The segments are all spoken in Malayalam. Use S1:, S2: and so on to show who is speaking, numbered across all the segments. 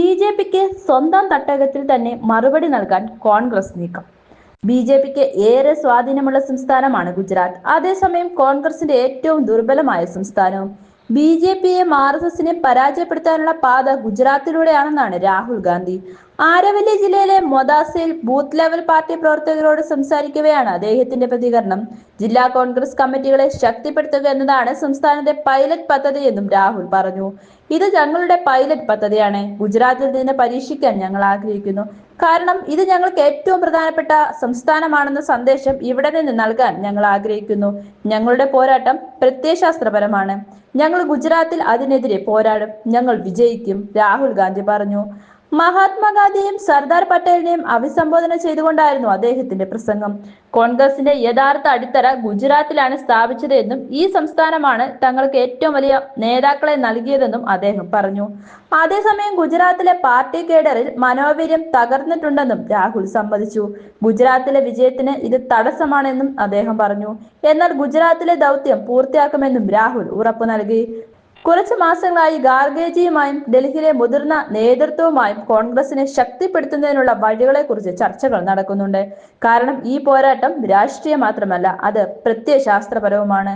S1: ബി ജെ പിക്ക് സ്വന്തം തട്ടകത്തിൽ തന്നെ മറുപടി നൽകാൻ കോൺഗ്രസ് നീക്കം. ബി ജെ പിക്ക് ഏറെ സ്വാധീനമുള്ള സംസ്ഥാനമാണ് ഗുജറാത്ത്. അതേസമയം കോൺഗ്രസിന്റെ ഏറ്റവും ദുർബലമായ സംസ്ഥാനവും ബി ജെ പിയെ ആർ എസ് എസിനെ പരാജയപ്പെടുത്താനുള്ള പാത ഗുജറാത്തിലൂടെയാണെന്നാണ് രാഹുൽ ഗാന്ധി. ആരവല്ലി ജില്ലയിലെ മൊദാസിൽ ബൂത്ത് ലെവൽ പാർട്ടി പ്രവർത്തകരോട് സംസാരിക്കവെയാണ് അദ്ദേഹത്തിന്റെ പ്രതികരണം. ജില്ലാ കോൺഗ്രസ് കമ്മിറ്റികളെ ശക്തിപ്പെടുത്തുക എന്നതാണ് സംസ്ഥാനത്തെ പൈലറ്റ് പദ്ധതി എന്നും രാഹുൽ പറഞ്ഞു. ഇത് ഞങ്ങളുടെ പൈലറ്റ് പദ്ധതിയാണ്. ഗുജറാത്തിൽ നിന്ന് പരീക്ഷിക്കാൻ ഞങ്ങൾ ആഗ്രഹിക്കുന്നു. കാരണം ഇത് ഞങ്ങൾക്ക് ഏറ്റവും പ്രധാനപ്പെട്ട സംസ്ഥാനമാണെന്ന സന്ദേശം ഇവിടെ നിന്ന് നൽകാൻ ഞങ്ങൾ ആഗ്രഹിക്കുന്നു. ഞങ്ങളുടെ പോരാട്ടം പ്രത്യയശാസ്ത്രപരമാണ്. ഞങ്ങൾ ഗുജറാത്തിൽ അതിനെതിരെ പോരാടും. ഞങ്ങൾ വിജയിക്കും രാഹുൽ ഗാന്ധി പറഞ്ഞു. മഹാത്മാഗാന്ധിയെയും സർദാർ പട്ടേലിനെയും അഭിസംബോധന ചെയ്തുകൊണ്ടായിരുന്നു അദ്ദേഹത്തിന്റെ പ്രസംഗം. കോൺഗ്രസിന്റെ യഥാർത്ഥ അടിത്തറ ഗുജറാത്തിലാണ് സ്ഥാപിച്ചത് എന്നും ഈ സംസ്ഥാനമാണ് തങ്ങൾക്ക് ഏറ്റവും വലിയ നേതാക്കളെ നൽകിയതെന്നും അദ്ദേഹം പറഞ്ഞു. അതേസമയം ഗുജറാത്തിലെ പാർട്ടി കേഡറിൽ മനോവീര്യം തകർന്നിട്ടുണ്ടെന്നും രാഹുൽ സമ്മതിച്ചു. ഗുജറാത്തിലെ വിജയത്തിന് ഇത് തടസ്സമാണെന്നും അദ്ദേഹം പറഞ്ഞു. എന്നാൽ ഗുജറാത്തിലെ ദൗത്യം പൂർത്തിയാക്കുമെന്നും രാഹുൽ ഉറപ്പു നൽകി. കുറച്ചു മാസങ്ങളായി ഗാർഗേജിയുമായും ഡൽഹിയിലെ മുതിർന്ന നേതൃത്വവുമായും കോൺഗ്രസിനെ ശക്തിപ്പെടുത്തുന്നതിനുള്ള വഴികളെക്കുറിച്ച് ചർച്ചകൾ നടക്കുന്നുണ്ട്. കാരണം ഈ പോരാട്ടം രാഷ്ട്രീയ മാത്രമല്ല അത് പ്രത്യയശാസ്ത്രപരവുമാണ്.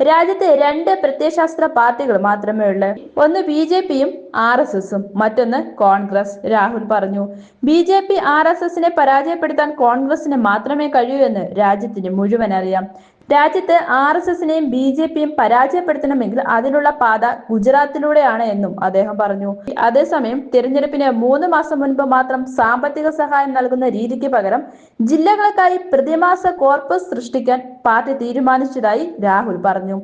S1: രാജ്യത്തെ രണ്ട് പ്രത്യയശാസ്ത്ര പാർട്ടികൾ മാത്രമേ ഉള്ളൂ. ഒന്ന് ബി ജെ പിയും ആർ എസ് എസും മറ്റൊന്ന് കോൺഗ്രസ്. രാഹുൽ പറഞ്ഞു B J P R S എസിനെ പരാജയപ്പെടുത്താൻ കോൺഗ്രസിന് മാത്രമേ കഴിയൂ എന്ന് രാജ്യത്തിന് മുഴുവൻ അറിയാം. രാജ്യത്ത് ആർ എസ് എസിനെയും ബി ജെ പിയും പരാജയപ്പെടുത്തണമെങ്കിൽ അതിനുള്ള പാത ഗുജറാത്തിലൂടെയാണ് എന്നും അദ്ദേഹം പറഞ്ഞു. അതേസമയം തിരഞ്ഞെടുപ്പിന് മൂന്ന് മാസം മുൻപ് മാത്രം സാമ്പത്തിക സഹായം നൽകുന്ന രീതിക്ക് പകരം ജില്ലകൾക്കായി പ്രതിമാസ കോർപ്പസ് സൃഷ്ടിക്കാൻ പാർട്ടി തീരുമാനിച്ചതായി രാഹുൽ പറഞ്ഞു.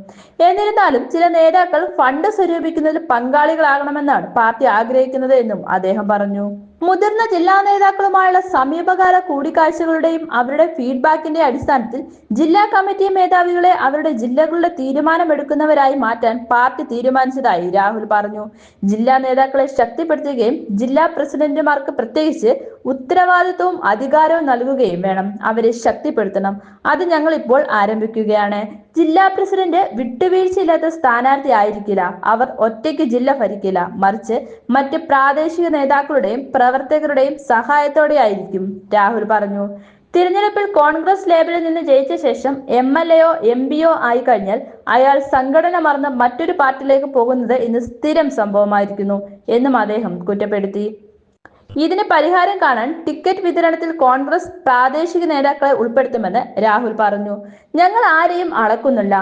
S1: എന്നിരുന്നാലും ചില നേതാക്കൾ ഫണ്ട് സ്വരൂപിക്കുന്നതിൽ പങ്കാളികളാകണമെന്നാണ് പാർട്ടി ആഗ്രഹിക്കുന്നത് എന്നും അദ്ദേഹം പറഞ്ഞു. മുതിർന്ന ജില്ലാ നേതാക്കളുമായുള്ള സമീപകാല കൂടിക്കാഴ്ചകളുടെയും അവരുടെ ഫീഡ്ബാക്കിന്റെ അടിസ്ഥാനത്തിൽ ജില്ലാ കമ്മിറ്റി മേധാവികളെ അവരുടെ ജില്ലകളുടെ തീരുമാനമെടുക്കുന്നവരായി മാറ്റാൻ പാർട്ടി തീരുമാനിച്ചതായി രാഹുൽ പറഞ്ഞു. ജില്ലാ നേതാക്കളെ ശക്തിപ്പെടുത്തുകയും ജില്ലാ പ്രസിഡന്റുമാർക്ക് പ്രത്യേകിച്ച് ഉത്തരവാദിത്വവും അധികാരവും നൽകുകയും വേണം. അവരെ ശക്തിപ്പെടുത്തണം. അത് ഞങ്ങൾ ഇപ്പോൾ ആരംഭിക്കുകയാണ്. ജില്ലാ പ്രസിഡന്റ് വിട്ടുവീഴ്ചയില്ലാത്ത സ്ഥാനാർത്ഥി ആയിരിക്കില്ല. അവർ ഒറ്റയ്ക്ക് ജില്ല ഭരിക്കില്ല. മറിച്ച് മറ്റ് പ്രാദേശിക നേതാക്കളുടെയും പ്രവർത്തകരുടെയും സഹായത്തോടെ ആയിരിക്കും. രാഹുൽ പറഞ്ഞു. തിരഞ്ഞെടുപ്പിൽ കോൺഗ്രസ് ലേബലിൽ നിന്ന് ജയിച്ച ശേഷം എം എൽ എയോ എം പിയോ ആയി കഴിഞ്ഞാൽ അയാൾ സംഘടന മറന്ന് മറ്റൊരു പാർട്ടിയിലേക്ക് പോകുന്നത് ഇന്ന് സ്ഥിരം സംഭവമായിരിക്കുന്നു എന്നും അദ്ദേഹം കുറ്റപ്പെടുത്തി. ഇതിന് പരിഹാരം കാണാൻ ടിക്കറ്റ് വിതരണത്തിൽ കോൺഗ്രസ് പ്രാദേശിക നേതാക്കളെ ഉൾപ്പെടുത്തുമെന്ന് രാഹുൽ പറഞ്ഞു. ഞങ്ങൾ ആരെയും അളക്കുന്നില്ല.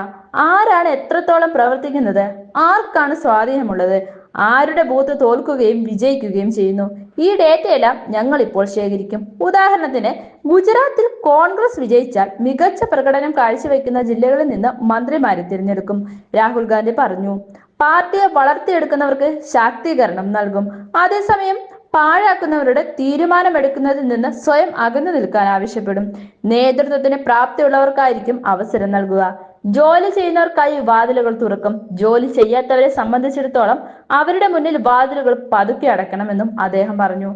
S1: ആരാണ് എത്രത്തോളം പ്രവർത്തിക്കുന്നത്? ആർക്കാണ് സ്വാധീനമുള്ളത്? ആരുടെ ബൂത്ത് തോൽക്കുകയും വിജയിക്കുകയും ചെയ്യുന്നു? ഈ ഡേറ്റയെല്ലാം ഞങ്ങൾ ഇപ്പോൾ ശേഖരിക്കും. ഉദാഹരണത്തിന് ഗുജറാത്തിൽ കോൺഗ്രസ് വിജയിച്ചാൽ മികച്ച പ്രകടനം കാഴ്ചവെക്കുന്ന ജില്ലകളിൽ നിന്ന് മന്ത്രിമാരെ തിരഞ്ഞെടുക്കും രാഹുൽ ഗാന്ധി പറഞ്ഞു. പാർട്ടിയെ വളർത്തിയെടുക്കുന്നവർക്ക് ശാക്തീകരണം നൽകും. അതേസമയം പാഴാക്കുന്നവരുടെ തീരുമാനമെടുക്കുന്നതിൽ നിന്ന് സ്വയം അകന്നു നിൽക്കാൻ ആവശ്യപ്പെടും. നേതൃത്വത്തിന് പ്രാപ്തിയുള്ളവർക്കായിരിക്കും അവസരം നൽകുക. ജോലി ചെയ്യുന്നവർക്കായി വാതിലുകൾ തുറക്കും. ജോലി ചെയ്യാത്തവരെ സംബന്ധിച്ചിടത്തോളം അവരുടെ മുന്നിൽ വാതിലുകൾ പതുക്കെ അടക്കണമെന്നും അദ്ദേഹം പറഞ്ഞു.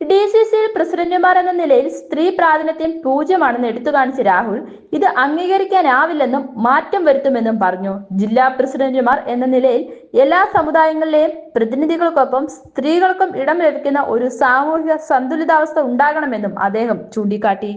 S1: ഡി സി സിയിൽ പ്രസിഡന്റുമാർ എന്ന നിലയിൽ സ്ത്രീ പ്രാതിനിധ്യം പൂജ്യമാണെന്ന് എടുത്തു കാണിച്ച രാഹുൽ ഇത് അംഗീകരിക്കാനാവില്ലെന്നും മാറ്റം വരുത്തുമെന്നും പറഞ്ഞു. ജില്ലാ പ്രസിഡന്റുമാർ എന്ന നിലയിൽ എല്ലാ സമുദായങ്ങളിലെയും പ്രതിനിധികൾക്കൊപ്പം സ്ത്രീകൾക്കും ഇടം ലഭിക്കുന്ന ഒരു സാമൂഹിക സന്തുലിതാവസ്ഥ ഉണ്ടാകണമെന്നും അദ്ദേഹം ചൂണ്ടിക്കാട്ടി.